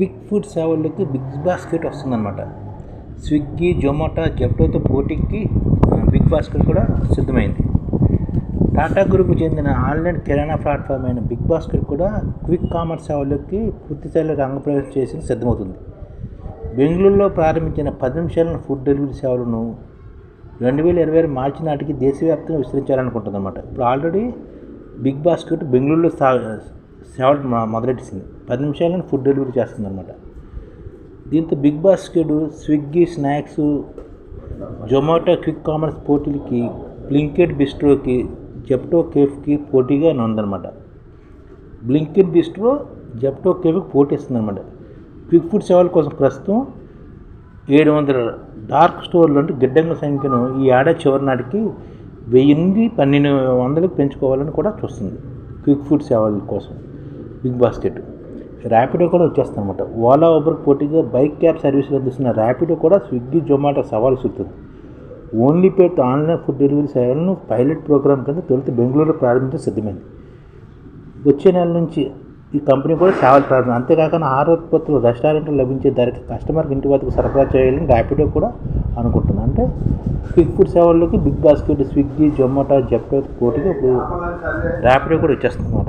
Quick food సేవలకు big basket వస్తుందన్నమాట. స్విగ్గీ జొమాటో జెప్టోతో పోటీకి బిగ్ బాస్కెట్ కూడా సిద్ధమైంది. టాటా గ్రూప్కు చెందిన ఆన్లైన్ కిరాణా ప్లాట్ఫామ్ అయిన బిగ్ బాస్కెట్ కూడా క్విక్ కామర్స్ సేవల్లోకి పూర్తిస్థాయిలో రంగప్రవేశం చేసి సిద్ధమవుతుంది. బెంగళూరులో ప్రారంభించిన పది నిమిషాల ఫుడ్ డెలివరీ సేవలను రెండు వేల ఇరవై ఆరు మార్చి నాటికి దేశవ్యాప్తంగా విస్తరించాలనుకుంటుందన్నమాట. ఇప్పుడు ఆల్రెడీ బిగ్ బాస్కెట్ బెంగళూరులో స్థా సేవలు మొదలెట్టేసింది పది నిమిషాలను ఫుడ్ డెలివరీ చేస్తుంది అనమాట దీంతో Big Basket Swiggy snacks Zomato quick commerce పోటీలకి Blinkit బిస్ట్రోకి జెప్టో కేఫ్కి పోటీగా ఉందన్నమాట బ్లింకెట్ బిస్ట్రో జెప్టో కేఫ్కి పోటీ ఇస్తుందన్నమాట క్విక్ ఫుడ్ సేవల కోసం ప్రస్తుతం ఏడు వందల డార్క్ స్టోర్లు అంటే గిడ్డంగుల సంఖ్యను ఈ ఏడాది చివరి నాటికి వెయ్యి నుండి పన్నెండు వందలకు పెంచుకోవాలని కూడా చూస్తుంది క్విక్ ఫుడ్ సేవల కోసం. Big basket. ర్యాపిడో కూడా వచ్చేస్తుంది అనమాట ఓలా ఊబర్ పోటీగా బైక్ క్యాబ్ సర్వీసులు అందిస్తున్న ర్యాపిడో కూడా స్విగ్గీ జొమాటో సవాల్ చూస్తుంది ఓన్లీ పేరుతో ఆన్లైన్ ఫుడ్ డెలివరీ సేవలను పైలట్ ప్రోగ్రామ్ కింద తొలుత బెంగళూరులో ప్రారంభించడం సిద్ధమైంది. వచ్చే నెల నుంచి ఈ కంపెనీ కూడా సేవలు ప్రారంభం. అంతేకాకుండా ఆహార ఉత్పత్తులు రెస్టారెంట్లో లభించే ధరకి కస్టమర్కి ఇంటి వద్దకు సరఫరా చేయాలని ర్యాపిడో కూడా అనుకుంటుంది. అంటే క్విక్ ఫుడ్ సేవల్లోకి బిగ్ బాస్కెట్ స్విగ్గీ జొమాటో జెప్టో పోటీగా ఇప్పుడు ర్యాపిడో కూడా వచ్చేస్తుంది అన్నమాట